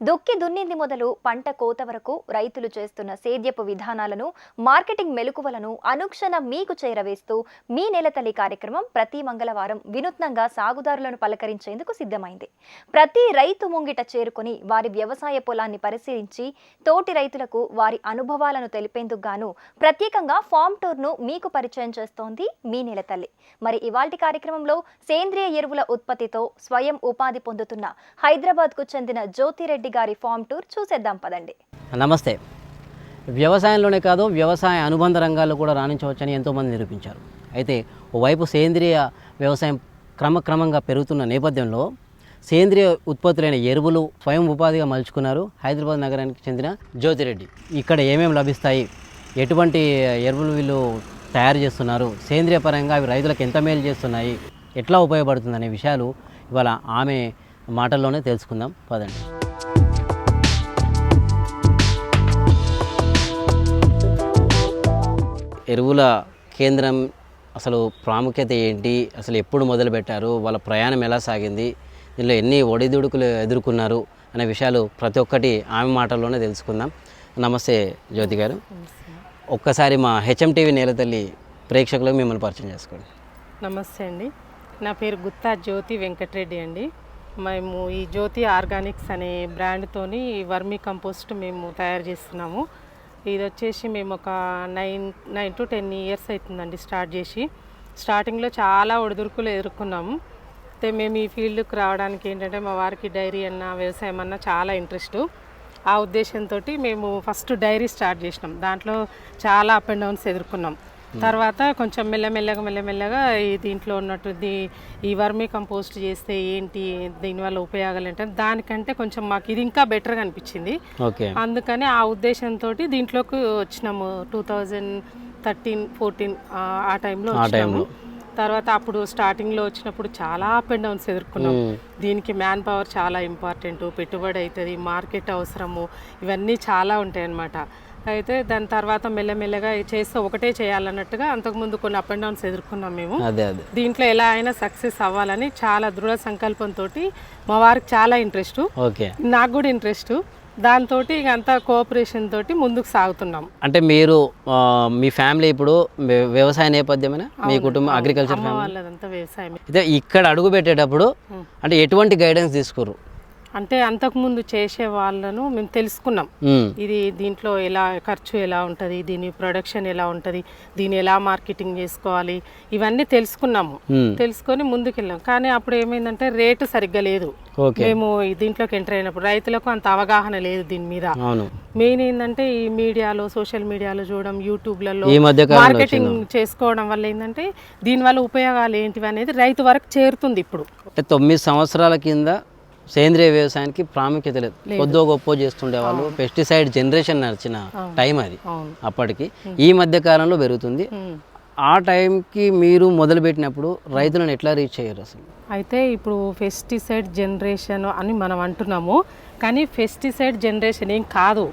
దుక్కి దున్నింది మొదలు పంట కోత వరకు రైతులు చేస్తున్న సేద్యపు విధానాలను మార్కెటింగ్ మెలకువలను అనుక్షణం మీకు చేరవేస్తూ మీ నెలతల్లి కార్యక్రమం ప్రతి మంగళవారం వినూత్నంగా సాగుదారులను పలకరించేందుకు సిద్ధమైంది. ప్రతి రైతు ముంగిట చేరుకుని వారి వ్యవసాయ పొలాన్ని పరిశీలించి తోటి రైతులకు వారి అనుభవాలను తెలిపేందుకు గాను ప్రత్యేకంగా ఫామ్ టూర్ను మీకు పరిచయం చేస్తోంది మీ నెలతల్లి మరి ఇవాల్టి కార్యక్రమంలో సేంద్రియ ఎరువుల ఉత్పత్తితో స్వయం ఉపాధి పొందుతున్న హైదరాబాద్కు చెందిన జ్యోతిరెడ్డి గారి ఫామ్ టూర్ చూసేద్దాం పదండి. నమస్తే. వ్యవసాయంలోనే కాదు వ్యవసాయ అనుబంధ రంగాల్లో కూడా రాణించవచ్చని ఎంతోమంది నిరూపించారు. అయితే ఓవైపు సేంద్రియ వ్యవసాయం క్రమక్రమంగా పెరుగుతున్న నేపథ్యంలో సేంద్రియ ఉత్పత్తులైన ఎరువులు స్వయం ఉపాధిగా మలుచుకున్నారు హైదరాబాద్ నగరానికి చెందిన జ్యోతిరెడ్డి. ఇక్కడ ఏమేమి లభిస్తాయి? ఎటువంటి ఎరువులు వీళ్ళు తయారు చేస్తున్నారు? సేంద్రియ పరంగా అవి రైతులకు ఎంత మేలు చేస్తున్నాయి? ఎట్లా ఉపయోగపడుతుంది అనే విషయాలు ఇవాళ ఆమె మాటల్లోనే తెలుసుకుందాం. పదండి. ఎరువుల కేంద్రం అసలు ప్రాముఖ్యత ఏంటి? అసలు ఎప్పుడు మొదలుపెట్టారు వాళ్ళ ప్రయాణం ఎలా సాగింది? దీనిలో ఎన్ని ఒడిదుడుకులు ఎదుర్కొన్నారు? అనే విషయాలు ప్రతి ఒక్కటి ఆమె మాటల్లోనే తెలుసుకుందాం. నమస్తే జ్యోతి గారు. ఒక్కసారి మా హెచ్ఎం టీవీ నేలతల్లి ప్రేక్షకులకు మిమ్మల్ని పరిచయం చేసుకోండి. నమస్తే అండి. నా పేరు గుత్తా జ్యోతి వెంకటరెడ్డి అండి. మేము ఈ జ్యోతి ఆర్గానిక్స్ అనే బ్రాండ్తోని వర్మీ కంపోస్ట్ మేము తయారు చేస్తున్నాము. ఇది వచ్చేసి మేము ఒక nine nine to ten years అవుతుందండి స్టార్ట్ చేసి. స్టార్టింగ్లో చాలా ఒడిదుడుకులు ఎదుర్కొన్నాము. అయితే మేము ఈ ఫీల్డ్కి రావడానికి ఏంటంటే మా వారికి డైరీ అన్న వ్యవసాయం అన్న చాలా ఇంట్రెస్ట్. ఆ ఉద్దేశంతో మేము ఫస్ట్ డైరీ స్టార్ట్ చేసినాం. దాంట్లో చాలా అప్ అండ్ డౌన్స్ ఎదుర్కొన్నాం. తర్వాత కొంచెం మెల్లమెల్లగా మెల్లమెల్లగా ఈ దీంట్లో ఉన్నటువంటి ఈ వర్మీ కంపోస్ట్ చేస్తే ఏంటి దీనివల్ల ఉపయోగాలు ఏంటంటే దానికంటే కొంచెం మాకు ఇది ఇంకా బెటర్గా అనిపించింది. అందుకని ఆ ఉద్దేశంతో దీంట్లోకి వచ్చినాము. టూ థౌజండ్ థర్టీన్ ఫోర్టీన్ ఆ టైంలో వచ్చినాము. తర్వాత అప్పుడు స్టార్టింగ్లో వచ్చినప్పుడు చాలా అప్ అండ్ డౌన్స్ ఎదుర్కొన్నాం. దీనికి మ్యాన్ పవర్ చాలా ఇంపార్టెంట్ పెట్టుబడి అవుతుంది మార్కెట్ అవసరము ఇవన్నీ చాలా ఉంటాయి అన్నమాట అయితే దాని తర్వాత మెల్లమెల్లగా చేస్తే ఒకటే చేయాలన్నట్టుగా అంతకుముందు కొన్ని అప్ అండ్ డౌన్స్ ఎదుర్కొన్నాం మేము. అదే అదే. దీంట్లో ఎలా అయినా సక్సెస్ అవ్వాలని చాలా దృఢ సంకల్పంతో మా వారికి చాలా ఇంట్రెస్ట్ ఓకే. నాకు కూడా ఇంట్రెస్ట్ దాంతో ఇక అంతా కోఆపరేషన్ తోటి ముందుకు సాగుతున్నాం. అంటే మీరు మీ ఫ్యామిలీ ఇప్పుడు వ్య- వ్యవసాయ నేపథ్యమేనా? మీ కుటుంబం అగ్రికల్చర్ వాళ్ళదంతా వ్యవసాయం అయితే ఇక్కడ అడుగు పెట్టేటప్పుడు అంటే ఎటువంటి గైడెన్స్ తీసుకురు? అంటే అంతకుముందు చేసే వాళ్ళను మేము తెలుసుకున్నాం. ఇది దీంట్లో ఎలా ఖర్చు ఎలా ఉంటుంది దీని ప్రొడక్షన్ ఎలా ఉంటుంది దీన్ని ఎలా మార్కెటింగ్ చేసుకోవాలి ఇవన్నీ తెలుసుకున్నాము. తెలుసుకొని ముందుకెళ్ళాం. కానీ అప్పుడు ఏమైందంటే రేటు సరిగ్గా లేదు. మేము దీంట్లోకి ఎంటర్ అయినప్పుడు రైతులకు అంత అవగాహన లేదు దీని మీద. మెయిన్ ఏంటంటే ఈ మీడియాలో సోషల్ మీడియాలో చూడడం యూట్యూబ్లలో మార్కెటింగ్ చేసుకోవడం వల్ల ఏంటంటే దీనివల్ల ఉపయోగాలు ఏంటివి అనేది రైతు వరకు చేరుతుంది ఇప్పుడు. తొమ్మిది సంవత్సరాల కింద సేంద్రియ వ్యవసాయానికి ప్రాముఖ్యత లేదు. కొద్దో గొప్ప చేస్తుండే వాళ్ళు పెస్టిసైడ్ జనరేషన్ నడిచిన టైం అది. అప్పటికి. ఈ మధ్య కాలంలో పెరుగుతుంది. ఆ టైంకి మీరు మొదలుపెట్టినప్పుడు రైతులను ఎట్లా రీచ్ అయ్యారు అసలు? అయితే ఇప్పుడు పెస్టిసైడ్ జనరేషన్ అని మనం అంటున్నాము. కానీ పెస్టిసైడ్ జనరేషన్ ఏం కాదు.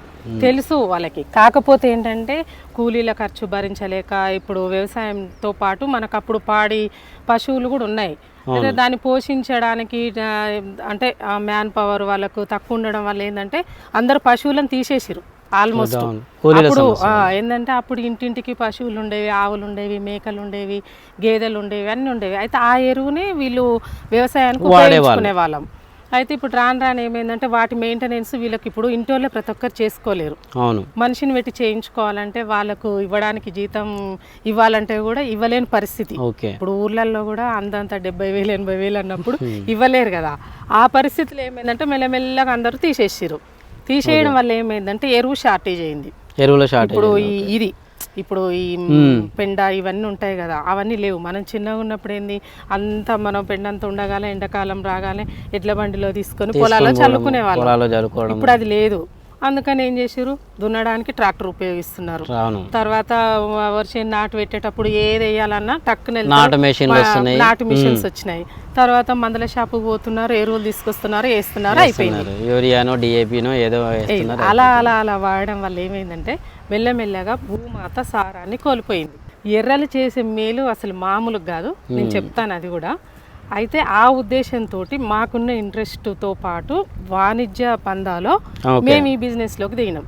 తెలుసు వాళ్ళకి. కాకపోతే ఏంటంటే కూలీల ఖర్చు భరించలేక ఇప్పుడు వ్యవసాయంతో పాటు మనకు అప్పుడు పాడి పశువులు కూడా ఉన్నాయి. అయితే దాన్ని పోషించడానికి అంటే మ్యాన్ పవర్ వాళ్ళకు తక్కువ ఉండడం వల్ల ఏంటంటే అందరు పశువులను తీసేసిరు ఆల్మోస్ట్ అప్పుడు ఏంటంటే అప్పుడు ఇంటింటికి పశువులు ఉండేవి ఆవులు ఉండేవి మేకలు ఉండేవి గేదెలు ఉండేవి అన్నీ ఉండేవి. అయితే ఆ ఎరువుని వీళ్ళు వ్యవసాయానికి ఉపయోగించుకునే వాళ్ళం. అయితే ఇప్పుడు రాను రాను ఏమైందంటే వాటి మెయింటెనెన్స్ వీళ్ళకి ఇప్పుడు ఇంటోళ్ళే ప్రతి ఒక్కరు చేసుకోలేరు. అవును. మనిషిని పెట్టి చేయించుకోవాలంటే వాళ్ళకు ఇవ్వడానికి జీతం ఇవ్వాలంటే కూడా ఇవ్వలేని పరిస్థితి. ఓకే. ఇప్పుడు ఊర్లలో కూడా అందంత డెబ్బై వేలు ఎనభై వేలు అన్నప్పుడు ఇవ్వలేరు కదా. ఆ పరిస్థితులు ఏమైందంటే మెల్లమెల్లగా అందరూ తీసేసిరు తీసేయడం వల్ల ఏమైందంటే ఎరువు షార్టేజ్ అయింది. ఎరువుల షార్టేజ్ ఇప్పుడు ఇది ఇప్పుడు ఈ పెండ ఇవన్నీ ఉంటాయి కదా అవన్నీ లేవు. మనం చిన్నగా ఉన్నప్పుడు ఏంది? అంత మనం పెండ అంత ఉండగానే ఎండాకాలం రాగానే ఎడ్ల బండిలో తీసుకొని పొలాల్లో చల్లుకునే వాళ్ళం ఇప్పుడు అది లేదు. అందుకని ఏం చేసారు దున్నడానికి ట్రాక్టర్ ఉపయోగిస్తున్నారు. తర్వాత వర్షం నాటు పెట్టేటప్పుడు ఏది వేయాలన్నా టక్కున. నాటు మిషన్స్ వచ్చినాయి. తర్వాత మందల షాపుకి పోతున్నారు ఎరువులు తీసుకొస్తున్నారు వేస్తున్నారు అయిపోయింది. యూరియానో డిఏపినో ఏదో అలా అలా అలా వాడడం వల్ల ఏమైందంటే మెల్లమెల్లగా భూమాత సారాన్ని కోల్పోయింది. ఎర్రలు చేసే మేలు అసలు మామూలు కాదు. నేను చెప్తాను అది కూడా. అయితే ఆ ఉద్దేశంతో మాకున్న ఇంట్రెస్ట్తో పాటు వాణిజ్య పందాలో. మేము ఈ బిజినెస్లోకి దిగినాం.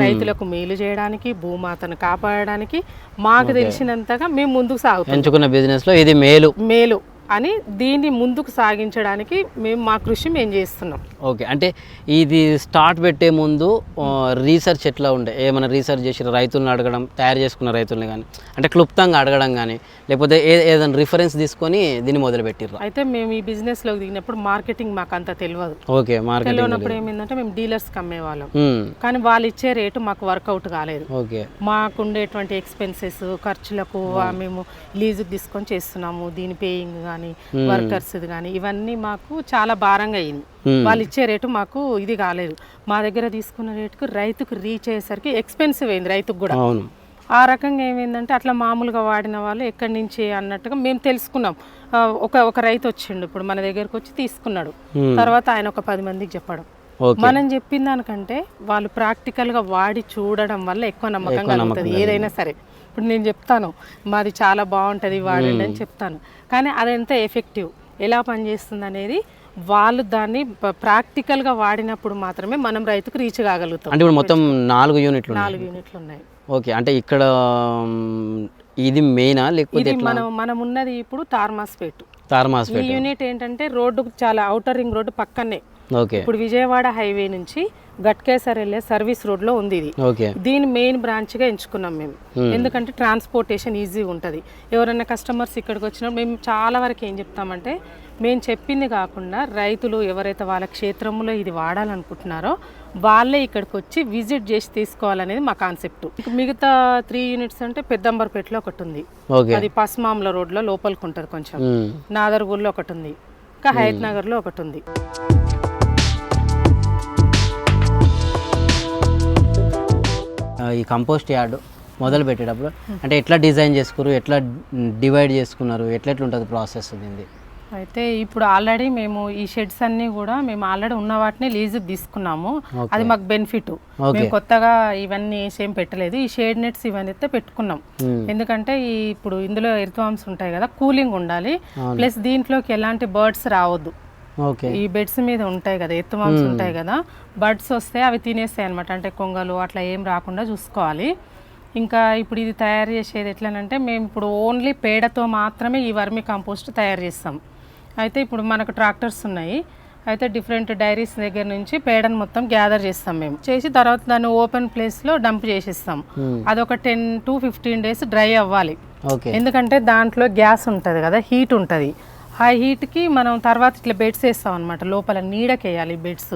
రైతులకు మేలు చేయడానికి భూమాతను కాపాడడానికి మాకు తెలిసినంతగా మేము ముందుకు సాగుతాం ఎంచుకున్న బిజినెస్లో ఇది మేలు. మేలు. అని దీన్ని ముందుకు సాగించడానికి మేము మా కృషి మేము చేస్తున్నాం. ఓకే అంటే ఇది స్టార్ట్ పెట్టే ముందు రీసెర్చ్ ఎట్లా ఉండే? ఏమైనా రీసెర్చ్ చేసి రైతులను అడగడం తయారు చేసుకున్న రైతుల్ని కానీ అంటే క్లుప్తంగా అడగడం కానీ లేకపోతే ఏ ఏదైనా రిఫరెన్స్ తీసుకొని దీన్ని మొదలు పెట్టిర్రా? అయితే మేము ఈ బిజినెస్లోకి దిగినప్పుడు మార్కెటింగ్ మాకు అంత తెలియదు. ఓకే మార్కెటింగ్ తెలియనప్పుడు ఏమైందంటే మేము డీలర్స్కి అమ్మేవాళ్ళం. మ్మ్. కానీ వాళ్ళు ఇచ్చే రేటు మాకు వర్కౌట్ కాలేదు. ఓకే. మాకు ఉండేటువంటి ఎక్స్పెన్సెస్ ఖర్చులకు మేము. లీజుకి తీసుకొని చేస్తున్నాము దీని పేయింగ్ కానీ వర్కర్స్ కానీ ఇవన్నీ మాకు చాలా భారంగా అయింది. వాళ్ళు ఇచ్చే రేటు మాకు ఇది కాలేదు. మా దగ్గర తీసుకున్న రేటుకు రైతుకు రీచ్ అయ్యేసరికి ఎక్స్పెన్సివ్ అయింది రైతుకు కూడా. ఆ రకంగా ఏమైందంటే అట్లా మామూలుగా వాడిన వాళ్ళు ఎక్కడి నుంచి అన్నట్టుగా మేము తెలుసుకున్నాం. ఒక ఒక రైతు వచ్చిండు ఇప్పుడు మన దగ్గరకు వచ్చి తీసుకున్నాడు. తర్వాత ఆయన ఒక పది మందికి చెప్పడం. మనం చెప్పిన దానికంటే వాళ్ళు ప్రాక్టికల్గా వాడి చూడడం వల్ల ఎక్కువ నమ్మకం కలుగుతుంది ఏదైనా సరే. ఇప్పుడు నేను చెప్తాను మాది చాలా బాగుంటుంది వాడండి అని చెప్తాను. కానీ అది ఎంత ఎఫెక్టివ్? ఎలా పనిచేస్తుంది అనేది వాళ్ళు దాన్ని ప- practical గా వాడినప్పుడు మాత్రమే మనం రైతుకు రీచ్ కాగలుగుతాం. అంటే ఇప్పుడు మొత్తం నాలుగు యూనిట్లు నాలుగు యూనిట్లు ఉన్నాయి ఓకే అంటే ఇక్కడ ఇది మెయినా లేకపోతే మనం మనం ఉన్నది ఇప్పుడు తార్మాస్పేట్ తారమాస్ ఈ యూనిట్ ఏంటంటే రోడ్డు చాలా అవుటర్ రింగ్ రోడ్డు పక్కనే. ఓకే. ఇప్పుడు విజయవాడ హైవే నుంచి గట్కేసర్ వెళ్ళే సర్వీస్ రోడ్లో ఉంది ఇది. దీని మెయిన్ బ్రాంచ్గా ఎంచుకున్నాం మేము. ఎందుకంటే ట్రాన్స్పోర్టేషన్ ఈజీ ఉంటుంది. ఎవరైనా కస్టమర్స్ ఇక్కడికి వచ్చినప్పుడు మేము చాలా వరకు ఏం చెప్తామంటే మేము చెప్పింది కాకుండా రైతులు ఎవరైతే వాళ్ళ క్షేత్రంలో ఇది వాడాలనుకుంటున్నారో వాళ్ళే ఇక్కడికి వచ్చి విజిట్ చేసి తీసుకోవాలనేది మా కాన్సెప్ట్. మిగతా త్రీ యూనిట్స్ అంటే పెద్దంబర్పేటలో ఒకటి ఉంది. అది పస్మాంల రోడ్లో లోపలికి ఉంటుంది కొంచెం. మ్, నాదర్గూర్లో ఒకటి ఉంది. ఇంకా హయత్ నగర్లో ఒకటి ఉంది. ఈ కంపోస్ట్ యార్డ్ మొదలు పెట్టేటప్పుడు అంటే ఎట్లా డిజైన్ చేసుకున్నారు ఎట్లా డివైడ్ చేసుకున్నారు ఎట్లా ఎట్లా ఉంటుంది ప్రాసెస్ దీనిది? అయితే ఇప్పుడు ఆల్రెడీ మేము ఈ షెడ్స్ అన్ని కూడా మేము ఆల్రెడీ ఉన్న వాటిని లీజుకి తీసుకున్నాము. అది మాకు బెనిఫిట్. మేము కొత్తగా ఇవన్నీ ఏం పెట్టలేదు. ఈ షేడ్ నెట్స్ ఇవన్నీ అయితే పెట్టుకున్నాం. ఎందుకంటే ఈ ఇప్పుడు ఇందులో ఎర్త్వామ్స్ ఉంటాయి కదా కూలింగ్ ఉండాలి. ప్లస్ దీంట్లోకి ఎలాంటి బర్డ్స్ రావద్దు. ఈ బెడ్స్ మీద ఉంటాయి కదా ఎత్తుమాంస్ ఉంటాయి కదా బర్డ్స్ వస్తే అవి తినేస్తాయి అనమాట అంటే కొంగలు అట్లా ఏం రాకుండా చూసుకోవాలి. ఇంకా ఇప్పుడు ఇది తయారు చేసేది ఎట్లనంటే మేము ఇప్పుడు ఓన్లీ పేడతో మాత్రమే ఈ వర్మి కంపోస్ట్ తయారు చేస్తాం. అయితే ఇప్పుడు మనకు ట్రాక్టర్స్ ఉన్నాయి. అయితే డిఫరెంట్ డైరీస్ దగ్గర నుంచి పేడను మొత్తం గ్యాదర్ చేస్తాం మేము. చేసి తర్వాత దాన్ని ఓపెన్ ప్లేస్లో డంప్ చేసేస్తాం. అదొక ten to fifteen days dry అవ్వాలి. ఎందుకంటే దాంట్లో గ్యాస్ ఉంటుంది కదా హీట్ ఉంటుంది. ఆ హీట్కి మనం తర్వాత ఇట్లా బెడ్స్ వేస్తాం అనమాట లోపల నీడకేయాలి బెడ్స్.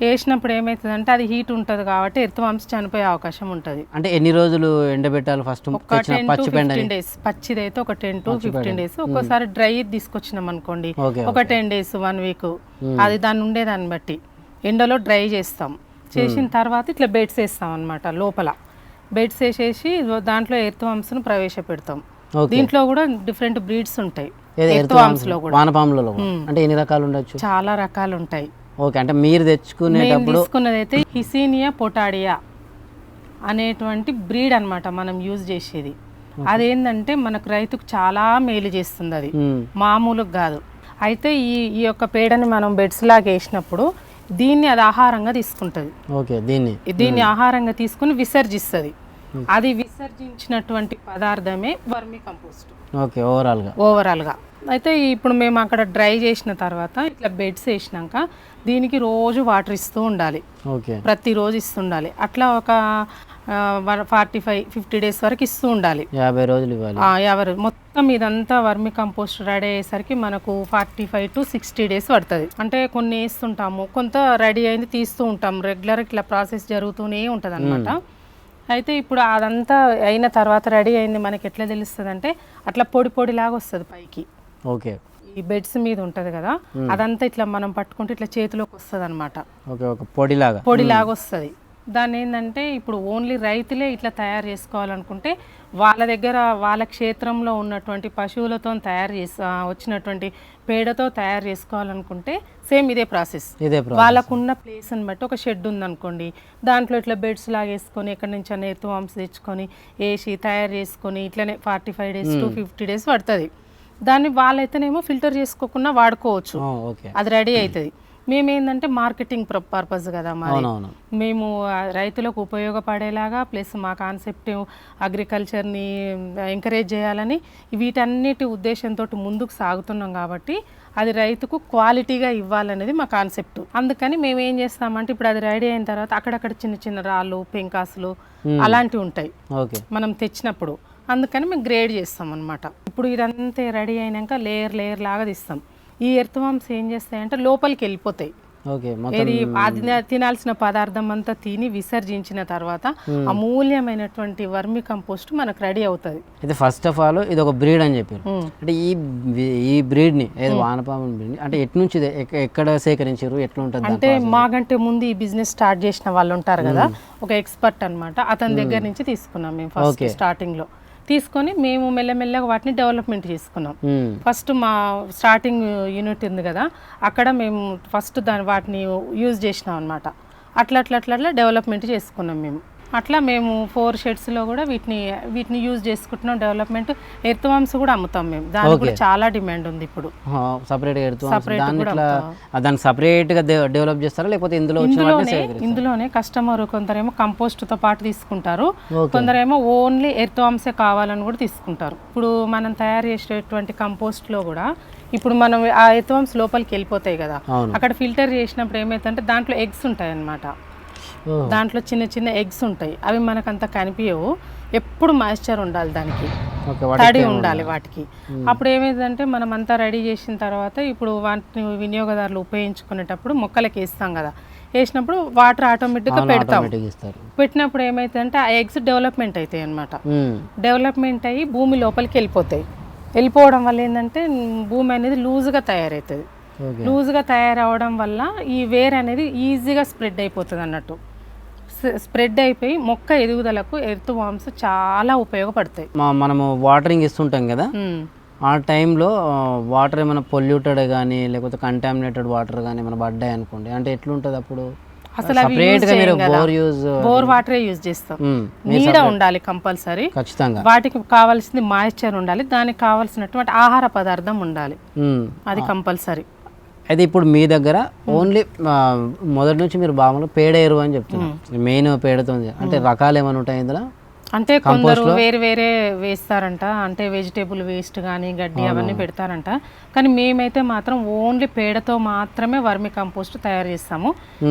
వేసినప్పుడు ఏమవుతుందంటే అది హీట్ ఉంటుంది కాబట్టి ఎర్త్ చనిపోయే అవకాశం ఉంటుంది. అంటే ఎన్ని రోజులు ఎండబెట్టాలి ఫస్ట్ ఒక టెన్ టు ఫిఫ్టీన్ డేస్ పచ్చిది అయితే ఒక టెన్ టు ఫిఫ్టీన్ డేస్ ఒక్కోసారి డ్రై తీసుకొచ్చినాం అనుకోండి. ఒక టెన్ డేస్ వన్ వీక్ అది దాన్ని ఉండేదాన్ని బట్టి. ఎండలో డ్రై చేస్తాం. చేసిన తర్వాత ఇట్లా బెడ్స్ వేస్తాం అనమాట లోపల. బెడ్స్ వేసేసి దాంట్లో ఎర్త్వామ్స్ను ప్రవేశపెడతాం. ఓకే దీంట్లో కూడా డిఫరెంట్ బ్రీడ్స్ ఉంటాయి. వానపాములలో. అంటే ఎన్ని రకాలు ఉండొచ్చు? చాలా రకాలు ఉంటాయి. ఓకే అంటే మీరు తెచ్చుకునేటప్పుడు తీసుకున్నది అయితే హిసీనియా పొటాడియా అనేటువంటి బ్రీడ్ అన్నమాట మనం యూజ్ చేసేది. అదేంటంటే మనకు రైతుకు చాలా మేలు చేస్తుంది అది. మామూలుగా కాదు. అయితే ఈ ఈ యొక్క పేడని మనం బెడ్స్ లాగా వేసినప్పుడు దీన్ని అది ఆహారంగా తీసుకుంటుంది. ఓకే దీన్ని. దీన్ని ఆహారంగా తీసుకుని విసర్జిస్తుంది. అది విసర్జించినటువంటి పదార్థమే వర్మి కంపోస్ట్. ఓకే ఓవరాల్గా ఓవరాల్గా అయితే ఇప్పుడు మేము అక్కడ డ్రై చేసిన తర్వాత ఇట్లా బెడ్స్ వేసినాక దీనికి రోజు వాటర్ ఇస్తూ ఉండాలి. ఓకే ప్రతిరోజు ఇస్తుండాలి అట్లా ఒక ఫార్టీ ఫైవ్ ఫిఫ్టీ డేస్ వరకు ఇస్తూ ఉండాలి. యాభై రోజులు ఇవ్వాలి. ఆ, ఎవరు మొత్తం ఇదంతా వర్మి కంపోస్ట్ రెడీ అయ్యేసరికి మనకు forty five to sixty days పడుతుంది. అంటే కొన్ని వేస్తుంటాము కొంత రెడీ అయింది తీస్తూ ఉంటాం. రెగ్యులర్ ఇట్లా ప్రాసెస్ జరుగుతూనే ఉంటుంది అనమాట అయితే ఇప్పుడు అదంతా అయిన తర్వాత రెడీ అయింది మనకి ఎట్లా తెలుస్తుంది అంటే అట్లా పొడి పొడిలాగా వస్తుంది పైకి. ఓకే. ఈ బెడ్స్ మీద ఉంటుంది కదా అదంతా ఇట్లా మనం పట్టుకుంటే ఇట్లా చేతిలోకి వస్తుంది అనమాట పొడిలాగా. పొడిలాగా వస్తుంది. దాన్ని ఏంటంటే ఇప్పుడు ఓన్లీ రైతులే ఇట్లా తయారు చేసుకోవాలనుకుంటే వాళ్ళ దగ్గర వాళ్ళ క్షేత్రంలో ఉన్నటువంటి పశువులతో తయారు చేసి వచ్చినటువంటి పేడతో తయారు చేసుకోవాలనుకుంటే సేమ్ ఇదే ప్రాసెస్. ఇదే వాళ్ళకున్న ప్లేస్ని బట్టి ఒక షెడ్ ఉందనుకోండి దాంట్లో ఇట్లా బెడ్స్ లాగేసుకొని ఎక్కడి నుంచి అన్న ఎత్తు వంశ తెచ్చుకొని వేసి తయారు చేసుకొని ఇట్లనే forty five days to fifty days పడుతుంది. దాన్ని వాళ్ళైతేనేమో ఫిల్టర్ చేసుకోకుండా వాడుకోవచ్చు. ఓకే. అది రెడీ అవుతుంది మేమేందంటే మార్కెటింగ్ పర్పస్ కదా మరి. మేము రైతులకు ఉపయోగపడేలాగా ప్లస్ మా కాన్సెప్ట్ అగ్రికల్చర్ని ఎంకరేజ్ చేయాలని వీటన్నిటి ఉద్దేశంతో ముందుకు సాగుతున్నాం కాబట్టి అది రైతుకు క్వాలిటీగా ఇవ్వాలనేది మా కాన్సెప్ట్ అందుకని మేము ఏం చేస్తామంటే ఇప్పుడు అది రెడీ అయిన తర్వాత అక్కడక్కడ చిన్న చిన్న రాళ్ళు పెంకాసులు అలాంటివి ఉంటాయి. మనం తెచ్చినప్పుడు. అందుకని మేము గ్రేడ్ చేస్తాం అనమాట ఇప్పుడు ఇదంతా రెడీ అయినాక లేయర్ లేయర్ లాగా తీస్తాం. ఈ ఎర్త్వామ్స్ ఏం చేస్తాయంటే లోపలికి వెళ్ళిపోతాయి. తినాల్సిన పదార్థం అంతా తిని విసర్జించిన తర్వాత అమూల్యమైనటువంటి వర్మి కంపోస్ట్ మనకు రెడీ అవుతుంది. అయితే ఫస్ట్ ఆఫ్ ఆల్ ఇది ఒక బ్రీడ్ అని చెప్పారు. అంటే ఈ ఈ బ్రీడ్ని ఏదో వానపాము బ్రీడ్ని అంటే ఎటు నుంచి ఇది ఎక్క- ఎక్కడ సేకరించారు ఎట్లా ఉంటుంది అంటే మాకంటే ముందు ఈ బిజినెస్ స్టార్ట్ చేసిన వాళ్ళు ఉంటారు కదా ఒక ఎక్స్పర్ట్ అన్నమాట. అతని దగ్గర నుంచి తీసుకున్నాం మేము ఫస్ట్ స్టార్టింగ్లో తీసుకొని మేము మెల్లమెల్లగా వాటిని డెవలప్మెంట్ చేసుకున్నాం. ఫస్ట్ మా స్టార్టింగ్ యూనిట్ ఉంది కదా అక్కడ మేము ఫస్ట్ దాని వాటిని యూజ్ చేసినాం అనమాట అట్లా అట్లా అట్లా డెవలప్మెంట్ చేసుకున్నాం మేము. అట్లా మేము ఫోర్ షెడ్స్లో కూడా వీటిని వీటిని యూజ్ చేసుకుంటున్నాం. డెవలప్మెంట్ ఎర్త్వామ్స్ కూడా అమ్ముతాం మేము. దానికి కూడా చాలా డిమాండ్ ఉంది ఇప్పుడు. ఎడుతూ Separate దాన్ని దాన్ని సపరేట్గా డెవలప్ చేస్తారా? లేకపోతే ఇందులో ఇందులోనే కస్టమర్ కొందరేమో కంపోస్ట్తో పాటు తీసుకుంటారు. కొందరేమో ఓన్లీ ఎర్త్వామ్సే కావాలని కూడా తీసుకుంటారు. ఇప్పుడు మనం తయారు చేసేటువంటి కంపోస్ట్లో కూడా ఇప్పుడు మనం ఆ ఎర్త్వామ్స్ లోపలికి వెళ్ళిపోతాయి కదా. అక్కడ ఫిల్టర్ చేసినప్పుడు ఏమైతుందంటే దాంట్లో ఎగ్స్ ఉంటాయి అన్నమాట. దాంట్లో చిన్న చిన్న ఎగ్స్ ఉంటాయి. అవి మనకు అంత కనిపించవు ఎప్పుడు మాయిశ్చర్ ఉండాలి దానికి. తడి ఉండాలి వాటికి. అప్పుడు ఏమైందంటే మనం అంతా రెడీ చేసిన తర్వాత ఇప్పుడు వాటిని వినియోగదారులు ఉపయోగించుకునేటప్పుడు మొక్కలకి వేస్తాం కదా. వేసినప్పుడు వాటర్ ఆటోమేటిక్గా పెడతాం. పెట్టినప్పుడు ఏమైతుందంటే ఆ ఎగ్స్ డెవలప్మెంట్ అవుతాయి అన్నమాట. మ్మ్. డెవలప్మెంట్ అయ్యి భూమి లోపలికి వెళ్ళిపోతాయి. వెళ్ళిపోవడం వల్ల ఏంటంటే భూమి అనేది లూజ్గా తయారవుతుంది. లూజ్గా తయారవడం వల్ల ఈ వేర్ అనేది ఈజీగా స్ప్రెడ్ అయిపోతుంది అన్నట్టు. స్ప్రెడ్ అయిపోయి మొక్క ఎదుగుదలకు ఎర్త్ వామ్స్ చాలా ఉపయోగపడతాయి. మనము వాటరింగ్ ఇస్తుంటాం కదా. ఆ టైంలో వాటర్ ఏమైనా పొల్యూటెడ్ కానీ లేకపోతే కంటామినేటెడ్ వాటర్ కానీ ఏమైనా పడ్డాయి అనుకోండి అంటే ఎట్లుంటుంది అప్పుడు? అసలు బోర్ యూజ్ బోర్ వాటరే యూజ్ చేస్తాం. నీడ ఉండాలి కంపల్సరీ. ఖచ్చితంగా. వాటికి కావాల్సింది మాయిశ్చర్ ఉండాలి దానికి కావాల్సినటువంటి ఆహార పదార్థం ఉండాలి. అది కంపల్సరీ. అయితే ఇప్పుడు మీ దగ్గర ఓన్లీ మొదటి నుంచి మీరు బాగా పేడ ఎరువు అని చెప్తున్నారు. మెయిన్ పేడతో. అంటే రకాలు ఏమైనా ఉంటాయి ఇందులో? అంటే కొందరు వేరే వేరే వేస్తారంట. అంటే వెజిటేబుల్ వేస్ట్ కానీ గడ్డి అవన్నీ పెడతారంట. కానీ మేమైతే మాత్రం ఓన్లీ పేడతో మాత్రమే వర్మి కంపోస్ట్ తయారు చేస్తాము.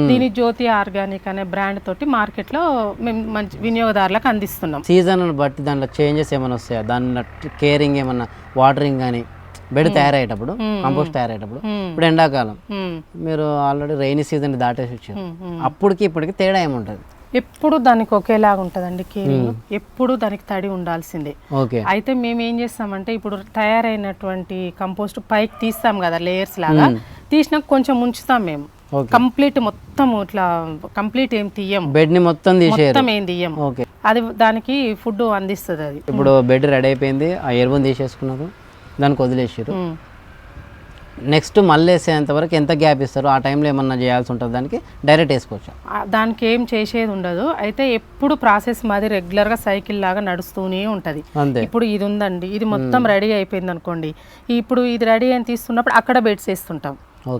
దీని జ్యోతి ఆర్గానిక్ అనే బ్రాండ్ తోటి మార్కెట్లో మేము మంచి వినియోగదారులకు అందిస్తున్నాం. సీజన్ బట్టి దాంట్లో చేంజెస్ ఏమైనా వస్తాయా? దాని కేరింగ్ ఏమన్నా వాటరింగ్ కానీ బెడ్ తయారయ్యేటప్పుడు కంపోస్ట్ తయారయ్యేటప్పుడు ఇప్పుడు ఎండాకాలం. మీరు ఆల్రెడీ రైనీ సీజన్ దాటేసి వచ్చారు. అప్పటికి ఇప్పటికి తేడా ఏముంటుంది? ఎప్పుడు దానికి ఒకేలాగా ఉంటుందండి కేరింగ్ ఎప్పుడు దానికి తడి ఉండాల్సిందే. ఓకే. అయితే మేము ఏం చేస్తామంటే ఇప్పుడు తయారైనటువంటి కంపోస్ట్ పైకి తీస్తాం కదా లేయర్స్ లాగా. తీసినాక కొంచెం ఉంచుతాం మేము. కంప్లీట్ మొత్తం ఇట్లా కంప్లీట్ ఏం తీయం. బెడ్ని మొత్తం మొత్తం ఏం తీయం. ఓకే. అది దానికి ఫుడ్ అందిస్తుంది అది. ఇప్పుడు బెడ్ రెడీ అయిపోయింది ఆ ఎరువుని తీసేసుకున్నారు. దానికి వదిలేసారు. నెక్స్ట్ మళ్ళీ వేసేంత వరకు ఎంత గ్యాప్ ఇస్తారు ఆ టైంలో ఏమన్నా చేయాల్సి ఉంటుంది దానికి డైరెక్ట్ వేసుకోవచ్చు. దానికి ఏం చేసేది ఉండదు. అయితే ఎప్పుడు ప్రాసెస్ మాది రెగ్యులర్గా సైకిల్ లాగా నడుస్తూనే ఉంటది. ఇప్పుడు ఇది ఉందండి. ఇది మొత్తం రెడీ అయిపోయింది అనుకోండి. ఇప్పుడు ఇది రెడీ అని తీస్తున్నప్పుడు అక్కడ బెడ్స్ వేస్తుంటాం.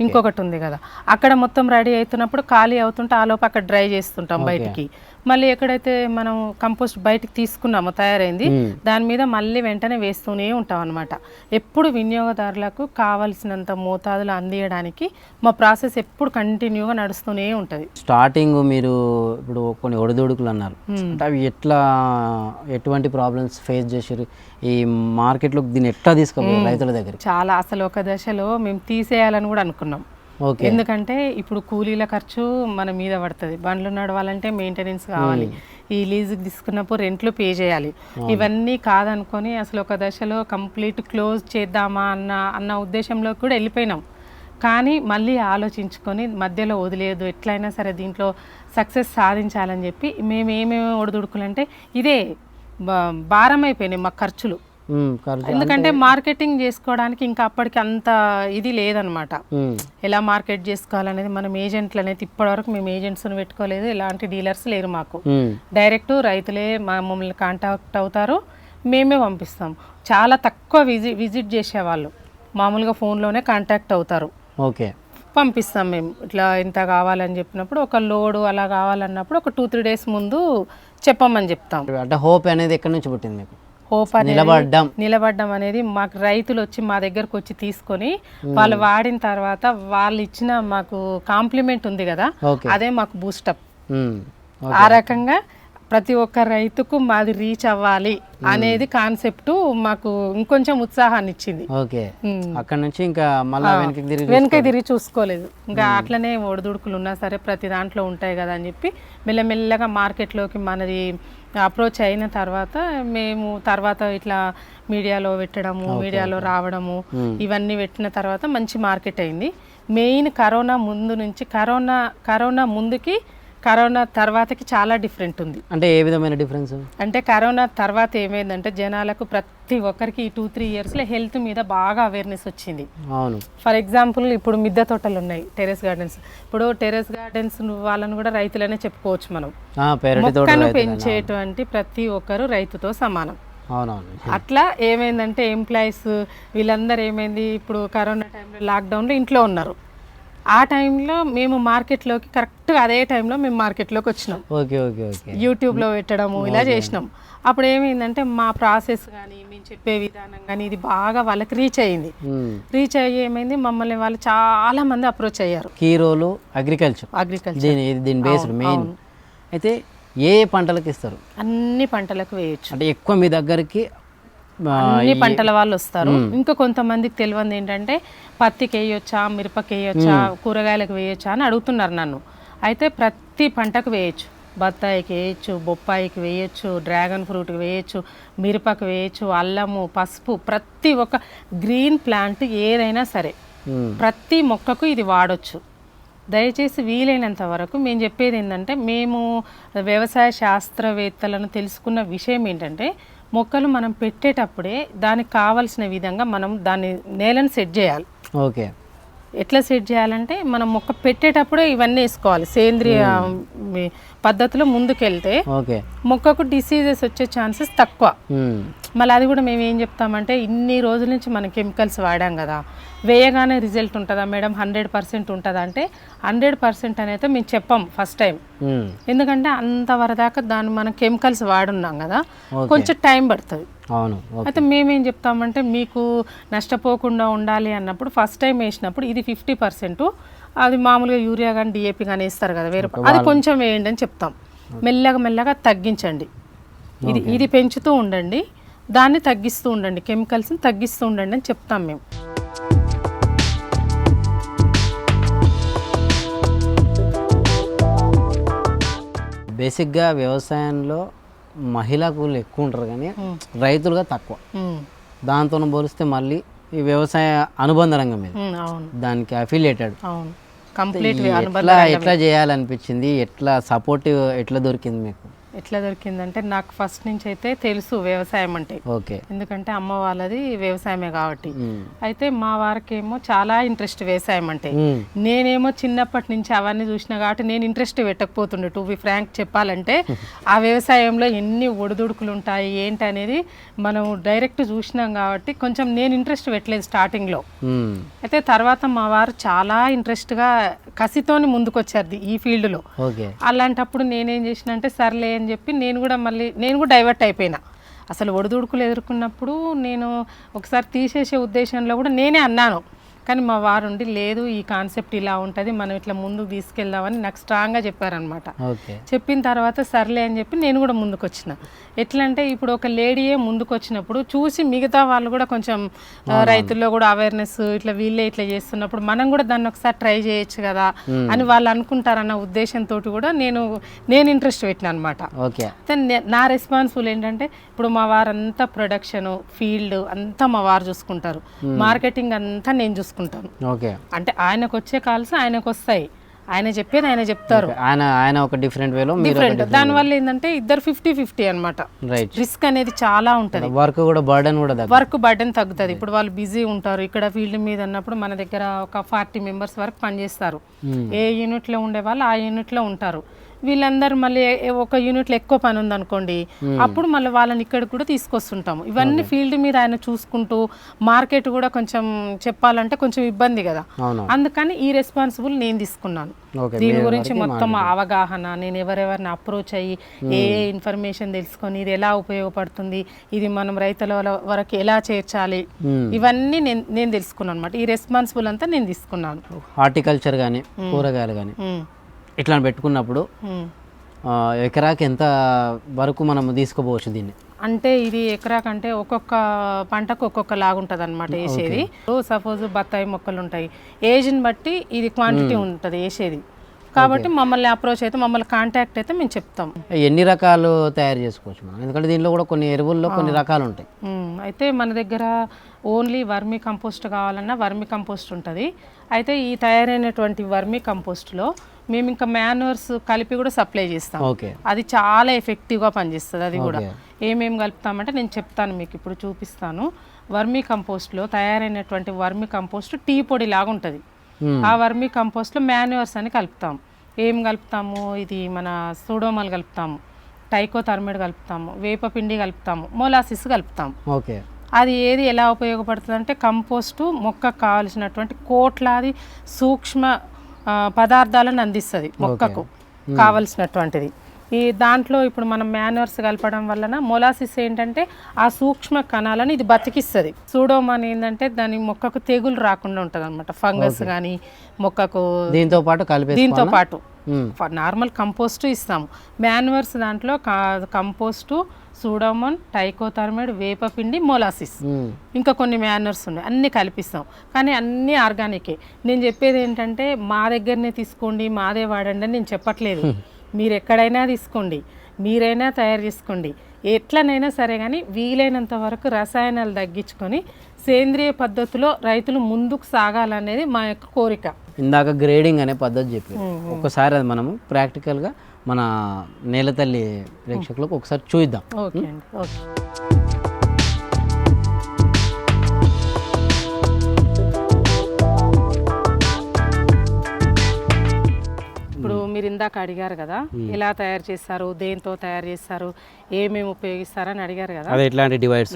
ఇంకొకటి ఉంది కదా. అక్కడ మొత్తం రెడీ అవుతున్నప్పుడు ఖాళీ అవుతుంటే ఆ లోపు అక్కడ డ్రై చేస్తుంటాం బయటికి. మళ్ళీ ఎక్కడైతే మనం కంపోస్ట్ బయటికి తీసుకున్నామో తయారైంది దాని మీద మళ్ళీ వెంటనే వేస్తూనే ఉంటాం అనమాట ఎప్పుడు వినియోగదారులకు కావలసినంత మోతాదులు అందియడానికి మా ప్రాసెస్ ఎప్పుడు కంటిన్యూగా నడుస్తూనే ఉంటుంది. స్టార్టింగ్ మీరు ఇప్పుడు కొన్ని ఒడిదుడుకులు అన్నారు. అంటే అవి ఎట్లా ఎటువంటి ప్రాబ్లమ్స్ ఫేస్ చేసారు ఈ మార్కెట్లో దీన్ని ఎట్లా తీసుకోపోయారు రైతుల దగ్గర చాలా అసలు ఒక దశలో మేము తీసేయాలని కూడా అనుకున్నాం. ఎందుకంటే ఇప్పుడు కూలీల ఖర్చు మన మీద పడుతుంది. బండ్లు నడవాలంటే మెయింటెనెన్స్ కావాలి. ఈ లీజుకి తీసుకున్నప్పుడు రెంట్లు పే చేయాలి. ఇవన్నీ కాదనుకొని అసలు ఒక దశలో కంప్లీట్ క్లోజ్ చేద్దామా అన్న అన్న ఉద్దేశంలో కూడా వెళ్ళిపోయినాం. కానీ మళ్ళీ ఆలోచించుకొని మధ్యలో వదిలేదు ఎట్లయినా సరే దీంట్లో సక్సెస్ సాధించాలని చెప్పి మేము ఏమేమి ఒడిదుడుకులు అంటే ఇదే భారం అయిపోయినాయి మా ఖర్చులు. ఎందుకంటే మార్కెటింగ్ చేసుకోవడానికి ఇంకా అప్పటికి అంత ఇది లేదనమాట. ఎలా మార్కెట్ చేసుకోవాలనేది మనం ఏజెంట్లు అనేది ఇప్పటివరకు మేము ఏజెంట్స్ని పెట్టుకోలేదు ఎలాంటి డీలర్స్ లేరు మాకు. డైరెక్ట్ రైతులే మా మమ్మల్ని కాంటాక్ట్ అవుతారు మేమే పంపిస్తాం. చాలా తక్కువ విజి విజిట్ చేసేవాళ్ళు. మామూలుగా ఫోన్లోనే కాంటాక్ట్ అవుతారు. ఓకే. పంపిస్తాం మేము. ఇట్లా ఇంత కావాలని చెప్పినప్పుడు ఒక లోడు అలా కావాలన్నప్పుడు ఒక టూ త్రీ డేస్ ముందు చెప్పమని చెప్తాం. అంటే హోప్ అనేది ఎక్కడి నుంచి పుట్టింది మీకు? హోప్ అనేది నిలబడ్డం. నిలబడ్డం అనేది మాకు రైతులు వచ్చి మా దగ్గరకు వచ్చి తీసుకొని వాళ్ళు వాడిన తర్వాత వాళ్ళు ఇచ్చిన మాకు కాంప్లిమెంట్ ఉంది కదా అదే మాకు బూస్టప్ ఆ రకంగా ప్రతి ఒక్క రైతుకు మాది రీచ్ అవ్వాలి అనేది కాన్సెప్ట్ మాకు ఇంకొంచెం ఉత్సాహాన్ని ఇచ్చింది. ఓకే. అక్కడ నుంచి ఇంకా మళ్ళీ వెనక్కి తిరిగి వెనక తిరిగి చూసుకోలేదు. ఇంకా అట్లనే ఒడిదుడుకులు ఉన్నా సరే ప్రతి దాంట్లో ఉంటాయి కదా అని చెప్పి మెల్లమెల్లగా మార్కెట్లోకి మనది అప్రోచ్ అయిన తర్వాత మేము తర్వాత ఇట్లా మీడియాలో పెట్టడము మీడియాలో రావడము ఇవన్నీ పెట్టిన తర్వాత మంచి మార్కెట్ అయింది. మెయిన్ కరోనా ముందు నుంచి కరోనా కరోనా ముందుకి కరోనా తర్వాతకి చాలా డిఫరెంట్ ఉంది. అంటే ఏ విధమైన డిఫరెన్స్? అంటే కరోనా తర్వాత ఏమైందంటే జనాలకు ప్రతి ఒక్కరికి ఈ టూ త్రీ ఇయర్స్లో హెల్త్ మీద బాగా అవేర్నెస్ వచ్చింది. అవును. ఫర్ ఎగ్జాంపుల్ ఇప్పుడు మిద్దె తోటలు ఉన్నాయి టెరెస్ గార్డెన్స్. ఇప్పుడు టెరెస్ గార్డెన్స్ వాళ్ళని కూడా రైతులనే చెప్పుకోవచ్చు మనం. మొక్కను. పెంచేటువంటి ప్రతి ఒక్కరు రైతుతో సమానం. అవునవును. అట్లా ఏమైందంటే ఎంప్లాయీస్ వీళ్ళందరూ ఏమైంది ఇప్పుడు కరోనా టైంలో లాక్డౌన్లో ఇంట్లో ఉన్నారు. ఆ టైంలో మేము మార్కెట్లోకి కరెక్ట్గా అదే టైంలో మేము మార్కెట్లోకి వచ్చినాం. Okay okay okay. యూట్యూబ్లో పెట్టడము ఇలా చేసినాం. అప్పుడు ఏమైందంటే మా ప్రాసెస్ కానీ మేము చెప్పే విధానం కానీ ఇది బాగా వాళ్ళకి రీచ్ అయ్యింది. రీచ్ అయ్యి ఏమైంది? మమ్మల్ని వాళ్ళు చాలా మంది అప్రోచ్ అయ్యారు. Key role agriculture. అగ్రికల్చర్. దీని బేస్డ్ మెయిన్. అయితే ఏ ఏ పంటలకు ఇస్తారు? అన్ని పంటలకు వేయొచ్చు. అంటే ఎక్కువ మీ దగ్గరికి అన్ని పంటల వాళ్ళు వస్తారు. ఇంకా కొంతమందికి తెలియంది ఏంటంటే పత్తికి వేయొచ్చా మిరపకి వేయొచ్చా కూరగాయలకు వేయొచ్చా అని అడుగుతున్నారు నన్ను. అయితే ప్రతి పంటకు వేయొచ్చు. బత్తాయికి వేయచ్చు బొప్పాయికి వేయచ్చు డ్రాగన్ ఫ్రూట్కి వేయచ్చు మిరపకు వేయచ్చు అల్లము పసుపు ప్రతి ఒక్క గ్రీన్ ప్లాంట్ ఏదైనా సరే ప్రతి మొక్కకు ఇది వాడొచ్చు. దయచేసి వీలైనంత వరకు మేము చెప్పేది ఏంటంటే మేము వ్యవసాయ శాస్త్రవేత్తలను తెలుసుకున్న విషయం ఏంటంటే మొక్కలు మనం పెట్టేటప్పుడే దానికి కావలసిన విధంగా మనం దాన్ని నేలను సెట్ చేయాలి. ఓకే. ఎట్లా సెట్ చేయాలంటే మనం మొక్క పెట్టేటప్పుడే ఇవన్నీ వేసుకోవాలి. సేంద్రియ పద్ధతిలో ముందుకెళ్తే ఓకే. మొక్కకు డిసీజెస్ వచ్చే ఛాన్సెస్ తక్కువ. మళ్ళీ అది కూడా మేము ఏం చెప్తామంటే ఇన్ని రోజుల నుంచి మనం కెమికల్స్ వాడాం కదా వేయగానే రిజల్ట్ ఉంటుందా మేడం? హండ్రెడ్ పర్సెంట్ ఉంటుందా అంటే హండ్రెడ్ పర్సెంట్ అనేది మేము చెప్పాం ఫస్ట్ టైం ఎందుకంటే అంతవరదాకా దాన్ని మనం కెమికల్స్ వాడున్నాం కదా కొంచెం టైం పడుతుంది. అవును అయితే మేమేం చెప్తామంటే మీకు నష్టపోకుండా ఉండాలి అన్నప్పుడు ఫస్ట్ టైం వేసినప్పుడు ఇది ఫిఫ్టీ పర్సెంట్ అది మామూలుగా యూరియా కానీ డిఏపి కానీ వేస్తారు కదా వేరే అది కొంచెం వేయండి అని చెప్తాం. మెల్లగా మెల్లగా తగ్గించండి. ఇది ఇది పెంచుతూ ఉండండి. దాన్ని తగ్గిస్తూ ఉండండి. కెమికల్స్ని తగ్గిస్తూ ఉండండి అని చెప్తాం మేము. బేసిక్గా వ్యవసాయంలో మహిళా కూలీలు ఎక్కువ ఉంటారు కానీ రైతులుగా తక్కువ. దాంతో పోలిస్తే మళ్ళీ ఈ వ్యవసాయ అనుబంధ రంగం అవును. దానికి అఫిలియేటెడ్ అవును. కంప్లీట్ ఎట్లా ఎట్లా చేయాలనిపించింది? ఎట్లా సపోర్టివ్ ఎట్లా దొరికింది మీకు? ఎట్లా దొరికిందంటే నాకు ఫస్ట్ నుంచి అయితే తెలుసు వ్యవసాయం అంటే. ఓకే. ఎందుకంటే అమ్మ వాళ్ళది వ్యవసాయమే కాబట్టి. అయితే మా వారికేమో చాలా ఇంట్రెస్ట్ వ్యవసాయం అంటే. నేనేమో చిన్నప్పటి నుంచి అవన్నీ చూసినా కాబట్టి నేను ఇంట్రెస్ట్ పెట్టకపోతుండే. టు బి ఫ్రాంక్ చెప్పాలంటే ఆ వ్యవసాయంలో ఎన్ని ఒడిదుడుకులు ఉంటాయి ఏంటి అనేది మనం డైరెక్ట్ చూసినాం కాబట్టి కొంచెం నేను ఇంట్రెస్ట్ పెట్టలేదు స్టార్టింగ్లో. అయితే తర్వాత మా వారు చాలా ఇంట్రెస్ట్గా కసితోని ముందుకొచ్చారు ఈ ఫీల్డ్లో. అలాంటప్పుడు నేనేం చేసిన అంటే సర్లే అని చెప్పి నేను కూడా మళ్ళీ నేను కూడా డైవర్ట్ అయిపోయినా. అసలు ఒడిదుడుకులు ఎదుర్కొన్నప్పుడు నేను ఒకసారి తీసేసే ఉద్దేశంలో కూడా నేనే అన్నాను. కానీ మా వారుండి లేదు ఈ కాన్సెప్ట్ ఇలా ఉంటుంది మనం ఇట్లా ముందుకు తీసుకెళ్దామని నాకు స్ట్రాంగ్గా చెప్పారనమాట చెప్పిన తర్వాత సర్లే అని చెప్పి నేను కూడా ముందుకు వచ్చిన ఎట్లా అంటే ఇప్పుడు ఒక లేడీయే ముందుకు వచ్చినప్పుడు చూసి మిగతా వాళ్ళు కూడా కొంచెం రైతుల్లో కూడా అవేర్నెస్ ఇట్లా వీళ్ళే ఇట్లా చేస్తున్నప్పుడు మనం కూడా దాన్ని ఒకసారి ట్రై చేయొచ్చు కదా అని వాళ్ళు అనుకుంటారన్న ఉద్దేశంతో కూడా నేను నేను ఇంట్రెస్ట్ పెట్టిన అనమాట నా రెస్పాన్సిబుల్ ఏంటంటే ఇప్పుడు మా వారంతా ప్రొడక్షన్ ఫీల్డ్ అంతా మా వారు చూసుకుంటారు. మార్కెటింగ్ అంతా నేను చూసుకుంటాను తీసుకుంటాను ఓకే. అంటే ఆయనకు వచ్చే కాల్స్ ఆయనకు వస్తాయి. ఆయన చెప్పేది ఆయన చెప్తారు. ఆయన ఆయన ఒక డిఫరెంట్ వేలో డిఫరెంట్ దానివల్ల ఏంటంటే ఇద్దరు ఫిఫ్టీ ఫిఫ్టీ అనమాట రిస్క్ అనేది చాలా ఉంటుంది. వర్క్ కూడా బర్డన్ కూడా వర్క్ బర్డెన్ తగ్గుతుంది. ఇప్పుడు వాళ్ళు బిజీ ఉంటారు. ఇక్కడ ఫీల్డ్ మీద ఉన్నప్పుడు మన దగ్గర ఒక ఫార్టీ మెంబర్స్ వరకు పనిచేస్తారు. ఏ యూనిట్లో ఉండే వాళ్ళు ఆ యూనిట్లో ఉంటారు. వీళ్ళందరూ మళ్ళీ ఒక యూనిట్లో ఎక్కువ పని ఉందనుకోండి అప్పుడు మళ్ళీ వాళ్ళని ఇక్కడ కూడా తీసుకొస్తుంటాము. ఇవన్నీ ఫీల్డ్ మీద ఆయన చూసుకుంటూ మార్కెట్ కూడా కొంచెం చెప్పాలంటే కొంచెం ఇబ్బంది కదా. అందుకని ఈ రెస్పాన్సిబుల్ నేను తీసుకున్నాను. దీని గురించి మొత్తం అవగాహన నేను ఎవరెవరిని అప్రోచ్ అయ్యి ఏ ఏ ఇన్ఫర్మేషన్ తెలుసుకొని ఇది ఎలా ఉపయోగపడుతుంది ఇది మనం రైతుల వరకు ఎలా చేర్చాలి ఇవన్నీ నేను నేను తెలుసుకున్నాను అనమాట ఈ రెస్పాన్సిబుల్ అంతా నేను తీసుకున్నాను. హార్టికల్చర్ కానీ కూరగాయలు కానీ ఇట్లా పెట్టుకున్నప్పుడు ఎకరాకి ఎంత వరకు మనం తీసుకోపోవచ్చు దీన్ని? అంటే ఇది ఎకరాకంటే ఒక్కొక్క పంటకు ఒక్కొక్క లాగుంటుంది అనమాట వేసేది సపోజ్ బత్తాయి మొక్కలు ఉంటాయి ఏజ్ని బట్టి ఇది క్వాంటిటీ ఉంటుంది వేసేది కాబట్టి మమ్మల్ని అప్రోచ్ అయితే మమ్మల్ని కాంటాక్ట్ అయితే మేము చెప్తాం. ఎన్ని రకాలు తయారు చేసుకోవచ్చు మనం? ఎందుకంటే దీనిలో కూడా కొన్ని ఎరువుల్లో కొన్ని రకాలు ఉంటాయి. అయితే మన దగ్గర ఓన్లీ వర్మీ కంపోస్ట్ కావాలన్నా వర్మీ కంపోస్ట్ ఉంటుంది. అయితే ఈ తయారైనటువంటి వర్మీ కంపోస్ట్లో మేము ఇంకా మాన్యూర్స్ కలిపి కూడా సప్లై చేస్తాం. అది చాలా ఎఫెక్టివ్గా పనిచేస్తుంది అది కూడా. Okay. ఏమేం కలుపుతామంటే నేను చెప్తాను మీకు ఇప్పుడు చూపిస్తాను. వర్మీ కంపోస్ట్లో తయారైనటువంటి వర్మీ కంపోస్ట్ టీ పొడి లాగా ఉంటుంది. ఆ వర్మీ కంపోస్ట్లో మాన్యూర్స్ అని కలుపుతాం. ఏం కలుపుతాము? ఇది మన సూడోమల్ కలుపుతాము టైకో థర్మిడ్ కలుపుతాము వేపపిండి కలుపుతాము మొలాసిస్ కలుపుతాము ఓకే. అది ఏది ఎలా ఉపయోగపడుతుంది అంటే కంపోస్టు మొక్కకు కావలసినటువంటి కోట్లాది సూక్ష్మ పదార్థాలను అందిస్తుంది మొక్కకు కావలసినటువంటిది. ఈ దాంట్లో ఇప్పుడు మనం మాన్యూర్స్ కలపడం వలన మొలాసిస్ ఏంటంటే ఆ సూక్ష్మ కణాలను ఇది బతికిస్తుంది. సూడోమాన్ ఏంటంటే దాని మొక్కకు తెగులు రాకుండా ఉంటుంది అనమాట ఫంగస్ కానీ మొక్కకు దీంతో పాటు కలిపేసి దీంతో పాటు. నార్మల్ కంపోస్ట్ ఇస్తాము. మాన్యువర్స్ దాంట్లో కంపోస్టు సూడోమోన్ టైకోథర్మైడ్ వేపపిండి మొలాసిస్. ఇంకా కొన్ని మ్యానర్స్ ఉన్నాయి. అన్నీ కల్పిస్తాం. కానీ అన్నీ ఆర్గానికే. నేను చెప్పేది ఏంటంటే మా దగ్గరనే తీసుకోండి మాదే వాడండి అని నేను చెప్పట్లేదు. మీరు ఎక్కడైనా తీసుకోండి మీరైనా తయారు చేసుకోండి. ఎట్లనైనా సరే కానీ వీలైనంత వరకు రసాయనాలు తగ్గించుకొని సేంద్రియ పద్ధతిలో రైతులు ముందుకు సాగాలనేది మా యొక్క కోరిక. ఇందాక గ్రేడింగ్ అనే పద్ధతి చెప్పి ఒక్కసారి అది మనము ప్రాక్టికల్గా మన నేలతల్లి ప్రేక్షకులకు ఒకసారి చూద్దాం ఓకే అండి. ఓకే. ఇప్పుడు మీరు ఇందాక అడిగారు కదా ఎలా తయారు చేస్తారు దేంతో తయారు చేస్తారు ఏమేమి ఉపయోగిస్తారని అడిగారు కదా. అదే డివైడ్స్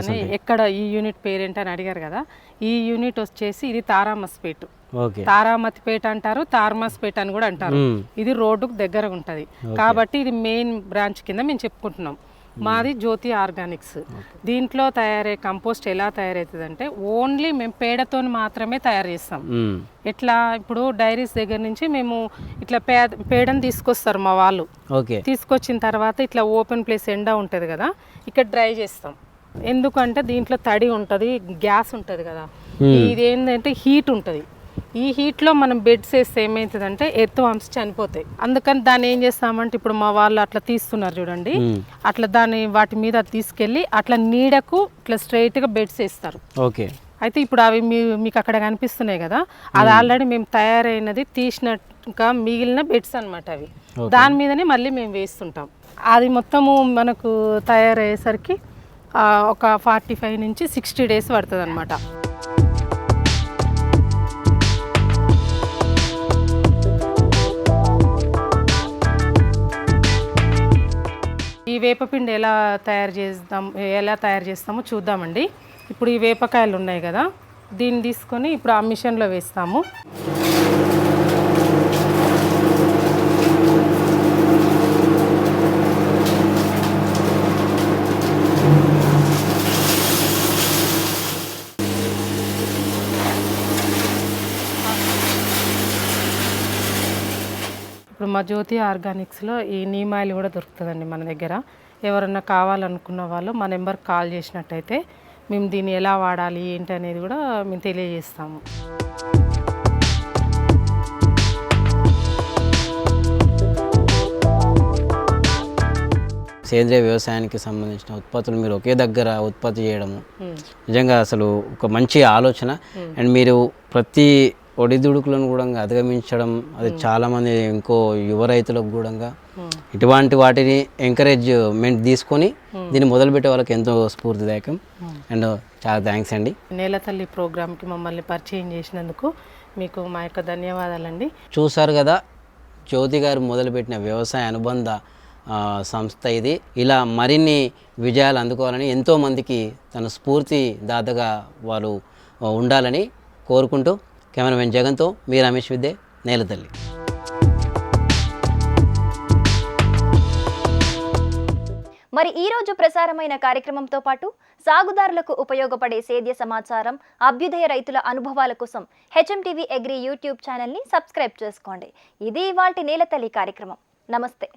అని ఎక్కడ ఈ యూనిట్ పేరేంటి అని అడిగారు కదా ఈ యూనిట్ వచ్చేసి ఇది తారామస్పేట్. తారామతిపేట అంటారు తారమస్పేట అని కూడా అంటారు. ఇది రోడ్డుకు దగ్గర ఉంటుంది. కాబట్టి ఇది మెయిన్ బ్రాంచ్ కింద మేము చెప్పుకుంటున్నాం. మాది జ్యోతి ఆర్గానిక్స్. దీంట్లో తయారయ్యే కంపోస్ట్ ఎలా తయారవుతుంది అంటే ఓన్లీ మేము పేడతో మాత్రమే తయారు చేస్తాం. ఎట్లా ఇప్పుడు డైరీస్ దగ్గర నుంచి మేము ఇట్లా పే పేడని తీసుకొస్తారు మా వాళ్ళు. తీసుకొచ్చిన తర్వాత ఇట్లా ఓపెన్ ప్లేస్ ఎండ ఉంటుంది కదా ఇక్కడ డ్రై చేస్తాం. ఎందుకంటే దీంట్లో తడి ఉంటుంది గ్యాస్ ఉంటుంది కదా. ఇది ఏంటంటే హీట్ ఉంటుంది. ఈ హీట్లో మనం బెడ్స్ వేస్తే ఏమవుతుందంటే ఎర్త్ వామ్స్ చనిపోతాయి. అందుకని దాన్ని ఏం చేస్తామంటే ఇప్పుడు మా వాళ్ళు అట్లా తీస్తున్నారు చూడండి. అట్లా దాన్ని వాటి మీద తీసుకెళ్ళి అట్లా నీడకు ఇట్లా స్ట్రైట్గా బెడ్స్ వేస్తారు. ఓకే. అయితే ఇప్పుడు అవి మీ మీకు అక్కడ కనిపిస్తున్నాయి కదా అది ఆల్రెడీ మేము తయారైనది తీసినట్టుగా మిగిలిన బెడ్స్ అన్నమాట అవి. దాని మీదనే మళ్ళీ మేము వేస్తుంటాం. అది మొత్తము మనకు తయారయ్యేసరికి ఒక ఫార్టీ ఫైవ్ నుంచి సిక్స్టీ డేస్ పడుతుంది అనమాట వేపపిండి ఎలా తయారు చేద్దాం ఎలా తయారు చేస్తామో చూద్దామండి. ఇప్పుడు ఈ వేపకాయలు ఉన్నాయి కదా దీన్ని తీసుకొని ఇప్పుడు ఆ మిషన్లో వేస్తాము. ఇప్పుడు మా జ్యోతి ఆర్గానిక్స్లో ఈ నీమ్ ఆయిల్ కూడా దొరుకుతుందండి మన దగ్గర. ఎవరన్నా కావాలనుకున్న వాళ్ళు మా నెంబర్కి కాల్ చేసినట్టయితే మేము దీన్ని ఎలా వాడాలి ఏంటి అనేది కూడా మేము తెలియజేస్తాము. సేంద్రియ వ్యవసాయానికి సంబంధించిన ఉత్పత్తులు మీరు ఒకే దగ్గర ఉత్పత్తి చేయడము. నిజంగా అసలు ఒక మంచి ఆలోచన. అండ్ మీరు ప్రతి ఒడిదుడుకులను కూడా అధిగమించడం అది చాలామంది ఇంకో యువ రైతులకు కూడా ఇటువంటి వాటిని ఎంకరేజ్మెంట్ తీసుకొని దీన్ని మొదలుపెట్టే వాళ్ళకి ఎంతో స్ఫూర్తిదాయకం. అండ్ చాలా థ్యాంక్స్ అండి. నేలతల్లి ప్రోగ్రామ్కి మమ్మల్ని పరిచయం చేసినందుకు మీకు మా యొక్క ధన్యవాదాలండి. చూశారు కదా జ్యోతి గారు మొదలుపెట్టిన వ్యవసాయ అనుబంధ సంస్థ ఇది. ఇలా మరిన్ని విజయాలు అందుకోవాలని ఎంతోమందికి తన స్ఫూర్తి దాతగా వారు ఉండాలని కోరుకుంటూ కెమెరామెన్ జగన్తో మీ రమేష్ విద్య నేలతల్లి మరి ఈ రోజు ప్రసారమైన కార్యక్రమంతో పాటు సాగుదారులకు ఉపయోగపడే సేద్య సమాచారం అభ్యుదయ రైతుల అనుభవాల కోసం హెచ్ఎంటీవీ అగ్రి యూట్యూబ్ ఛానల్ని సబ్స్క్రైబ్ చేసుకోండి. ఇది ఇవాల్టి నేలతల్లి కార్యక్రమం. నమస్తే.